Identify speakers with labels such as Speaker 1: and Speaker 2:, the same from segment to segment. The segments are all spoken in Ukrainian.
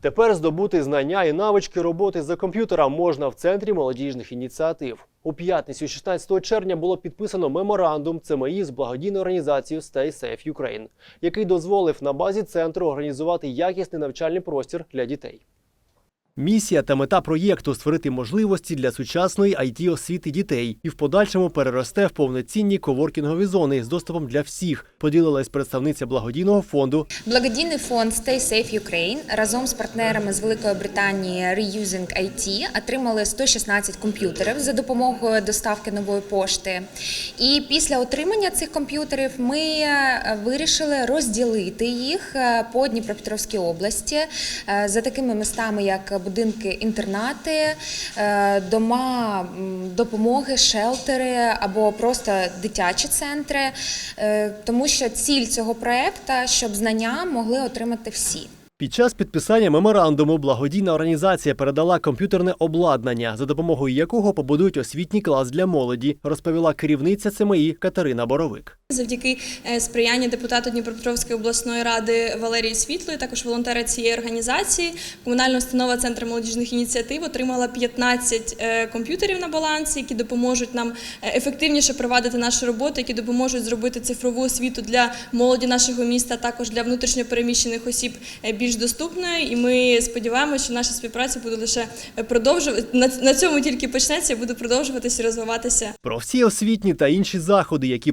Speaker 1: Тепер здобути знання і навички роботи за комп'ютером можна в центрі молодіжних ініціатив. У п'ятницю, 16 червня, було підписано меморандум ЦМІ з благодійною організацією Stay Safe Ukraine, який дозволив на базі центру організувати якісний навчальний простір для дітей. Місія та мета проєкту створити можливості для сучасної it освіти дітей і в подальшому переросте в повноцінні коворкінгові зони з доступом для всіх. Поділилась представниця благодійного фонду
Speaker 2: Благодійний фонд Stay Safe Ukraine разом з партнерами з Великої Британії Reusing IT отримали 116 комп'ютерів за допомогою доставки нової пошти. І після отримання цих комп'ютерів ми е, вирішили розділити їх е, по Дніпропетровській області е, за такими містами, як будинки-інтернати, е, дома допомоги, шелтери або просто дитячі центри, Е, тому що ціль цього проекту, щоб знання могли отримати всі.
Speaker 1: Під час підписання меморандуму благодійна організація передала комп'ютерне обладнання, за допомогою якого побудують освітній клас для молоді, розповіла керівниця ЦМІ Катерина Боровик.
Speaker 3: Завдяки е, сприянню депутата Дніпропетровської обласної ради Валерії Світлої, також волонтера цієї організації, комунальна установа Центр молодіжних ініціатив отримала 15 е, комп'ютерів на балансі, які допоможуть нам е, ефективніше провадити нашу роботу, які допоможуть зробити цифрову освіту для молоді нашого міста, також для внутрішньопереміщених осіб більш доступною. І ми сподіваємося, що наша співпраця буде лише продовжувати на, цьому тільки почнеться буде продовжуватися і розвиватися.
Speaker 1: Про всі освітні та інші заходи, які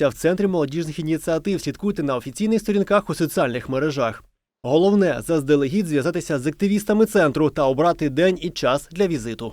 Speaker 1: проводитимуться в центрі молодіжних ініціатив, слідкуйте на офіційних сторінках у соціальних мережах. Головне заздалегідь зв'язатися з активістами центру та обрати день і час для візиту.